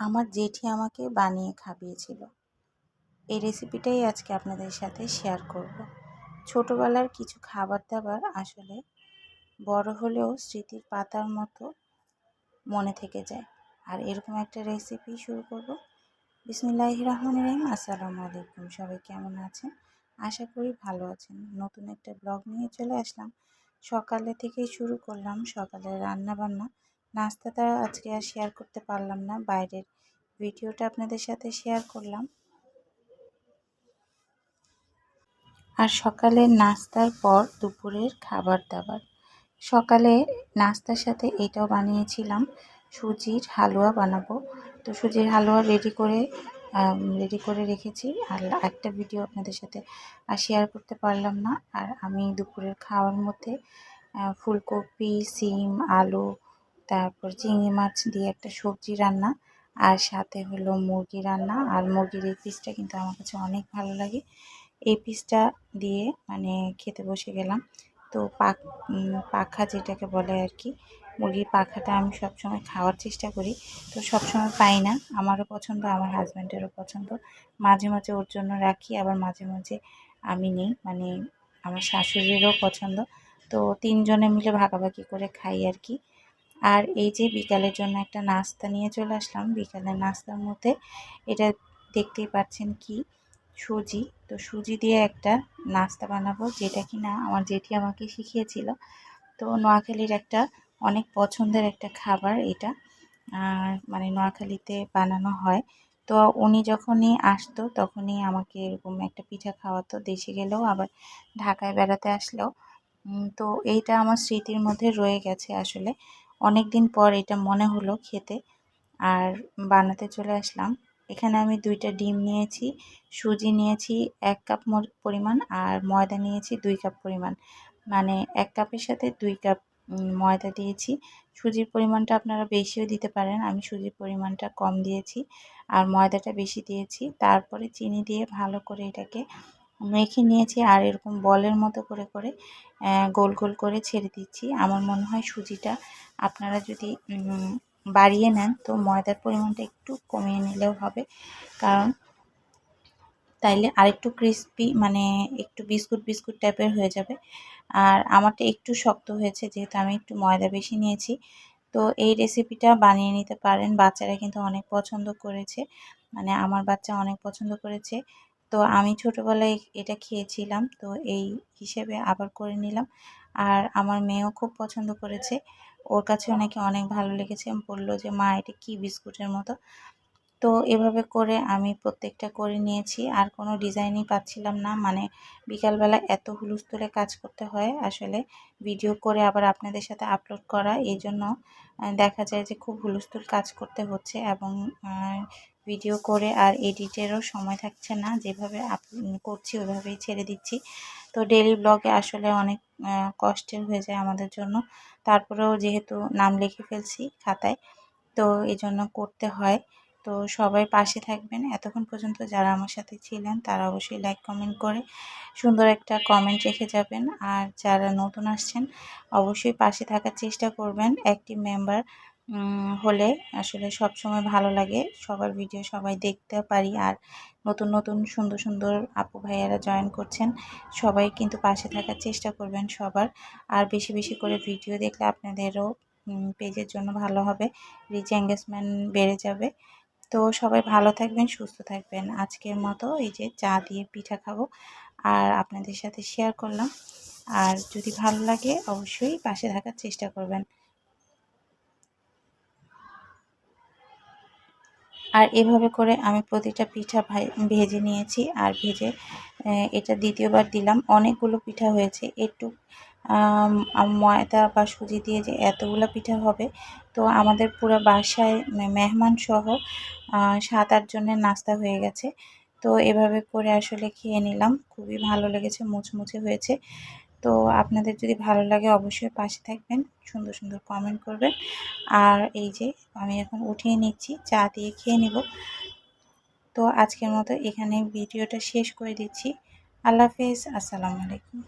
আমার জেঠি আমাকে বানিয়ে খাইয়েছিল। এই রেসিপিটাই আজকে আপনাদের সাথে শেয়ার করব। ছোটোবেলার কিছু খাবার দাবার আসলে বড় হলেও স্মৃতির পাতার মতো মনে থেকে যায়। আর এরকম একটা রেসিপি শুরু করব। বিসমিল্লাহ রহমান রহিম। আসসালামু আলাইকুম। সবাই কেমন আছেন? আশা করি ভালো আছেন। নতুন একটা ব্লগ নিয়ে চলে আসলাম। সকালে থেকেই শুরু করলাম সকালে রান্না বান্না নাস্তাটা আজকে আর শেয়ার করতে পারলাম না, বাইরের ভিডিওটা আপনাদের সাথে শেয়ার করলাম। আর সকালে নাস্তার পর দুপুরের খাবার দাবার। সকালে নাস্তার সাথে এটাও বানিয়েছিলাম, সুজির হালুয়া বানাবো। তো সুজির হালুয়া রেডি করে রেডি করে রেখেছি। আর একটা ভিডিও আপনাদের সাথে আর শেয়ার করতে পারলাম না। আর আমি দুপুরের খাওয়ার মধ্যে ফুলকপি, সিম, আলু তারপর চিংড়ি মাছ দিয়ে একটা সবজি রান্না, আর সাথে হলো মুরগি রান্না। আর মুরগির এই পিসটা কিন্তু আমার কাছে অনেক ভালো লাগে। এই পিসটা দিয়ে মানে খেতে বসে গেলাম। তো পাক পাখা যেটাকে বলে আর কি, মুরগির পাখাটা আমি সবসময় খাওয়ার চেষ্টা করি। তো সবসময় পাই না। আমারও পছন্দ, আমার হাজব্যান্ডেরও পছন্দ। মাঝে মাঝে ওর জন্য রাখি, আবার মাঝে মাঝে আমি নেই। মানে আমার শাশুড়িরও পছন্দ। তো তিনজনে মিলে ভাগাভাগি করে খাই আর কি। আর এই যে বিকালের জন্য একটা নাস্তা নিয়ে চলে আসলাম। বিকালের নাস্তার মধ্যে এটা দেখতেই পাচ্ছেন কি? সুজি। তো সুজি দিয়ে একটা নাস্তা বানাবো, যেটা কি না আমার জেঠি আমাকে শিখিয়েছিল। তো নোয়াখালীর একটা অনেক পছন্দের একটা খাবার এটা। আর মানে নোয়াখালীতে বানানো হয়। তো উনি যখনই আসতো তখনই আমাকে এরকম একটা পিঠা খাওয়াতো, দেশে গেলেও আবার ঢাকায় বেড়াতে আসলেও। তো এইটা আমার স্মৃতির মধ্যে রয়ে গেছে আসলে। অনেক দিন পর এটা মনে হলো খেতে আর বানাতে চলে আসলাম। এখানে আমি দুইটা ডিম নিয়েছি, সুজি নিয়েছি, এক কাপ পরিমাণ আর ময়দা নিয়েছি, দুই কাপ পরিমাণ। মানে এক কাপের সাথে দুই কাপ ময়দা দিয়েছি। সুজির পরিমাণটা আপনারা বেশিও দিতে পারেন, আমি সুজির পরিমাণটা কম দিয়েছি আর ময়দাটা বেশি দিয়েছি। তারপরে চিনি দিয়ে ভালো করে এটাকে মেখে নিয়েছি আর এরকম বলের মতো করে করে গোল গোল করে ছেড়ে দিচ্ছি। আমার মনে হয় সুজিটা আপনারা যদি বাড়িয়ে নেন, তো ময়দার পরিমাণটা একটু কমিয়ে নিলেও হবে। কারণ তাইলে আরেকটু ক্রিস্পি মানে একটু বিস্কুট বিস্কুট টাইপের হয়ে যাবে। আর আমারটা একটু শক্ত হয়েছে, যেহেতু আমি একটু ময়দা বেশি নিয়েছি। তো এই রেসিপিটা বানিয়ে নিতে পারেন। বাচ্চারা কিন্তু অনেক পছন্দ করেছে। মানে আমার বাচ্চা অনেক পছন্দ করেছে। তো আমি ছোটোবেলায় এটা খেয়েছিলাম, তো এই হিসেবে আবার করে নিলাম। আর আমার মেয়েও খুব পছন্দ করেছে। ওর কাছেও নাকি অনেক ভালো লেগেছে। বলল যে, মা, এটা কী বিস্কুটের মতো? তো এভাবে করে আমি প্রত্যেকটা করে নিয়েছি। আর কোনো ডিজাইনই পাচ্ছিলাম না। মানে বিকালবেলা এত হুলুস্থুলে কাজ করতে হয় আসলে। ভিডিও করে আবার আপনাদের সাথে আপলোড করা। এই জন্য দেখা যায় যে খুব হুলুস্থুল কাজ করতে হচ্ছে এবং ভিডিও করে আর এডিটেরও সময় থাকছে না। যেভাবে করছি ওইভাবেই ছেড়ে দিচ্ছি। তো ডেলি ব্লগে আসলে অনেক কষ্টের হয়ে যায় আমাদের জন্য। তারপরেও যেহেতু নাম লিখে ফেলছি খাতায়, তো এই জন্য করতে হয়। তো সবাই পাশে থাকবেন। এতক্ষণ পর্যন্ত যারা আমার সাথে ছিলেন, তারা অবশ্যই লাইক কমেন্ট করে সুন্দর একটা কমেন্ট রেখে যাবেন। আর যারা নতুন আসছেন, অবশ্যই পাশে থাকার চেষ্টা করবেন। অ্যাক্টিভ মেম্বার হলে আসলে সব সময় ভালো লাগে। সবার ভিডিও সবাই দেখতে পারি। আর নতুন নতুন, সুন্দর সুন্দর আপু ভাইয়ারা জয়েন করছেন, সবাই কিন্তু পাশে থাকার চেষ্টা করবেন সবার। আর বেশি বেশি করে ভিডিও দেখলে আপনাদেরও পেজের জন্য ভালো হবে। রিচ এঙ্গেজমেন্ট বেড়ে যাবে। তো সবাই ভালো থাকবেন, সুস্থ থাকবেন। আজকের মতো এই যে চা দিয়ে পিঠা খাব আর আপনাদের সাথে শেয়ার করলাম। আর যদি ভালো লাগে অবশ্যই পাশে থাকার চেষ্টা করবেন। আর এভাবে করে আমি প্রতিটা পিঠা ভেজে নিয়েছি আর ভেজে এটা দ্বিতীয়বার দিলাম। অনেকগুলো পিঠা হয়েছে। একটু ময়দা বা সুজি দিয়ে যে এতগুলো পিঠা হবে, তো আমাদের পুরো বাসায় মেহমান সহ সাত আটজনের নাস্তা হয়ে গেছে। তো এভাবে করে আসলে খেয়ে নিলাম। খুবই ভালো লেগেছে, মুচমুচে হয়েছে। তো আপনাদের যদি ভালো লাগে অবশ্যই পাশে থাকবেন, সুন্দর সুন্দর কমেন্ট করবেন। আর এই যে আমি এখন উঠিয়ে নিচ্ছি, চা দিয়ে খেয়ে নেব। তো আজকের মতো এখানে ভিডিওটা শেষ করে দিচ্ছি। আল্লাহ হাফেজ, আসসালামু আলাইকুম।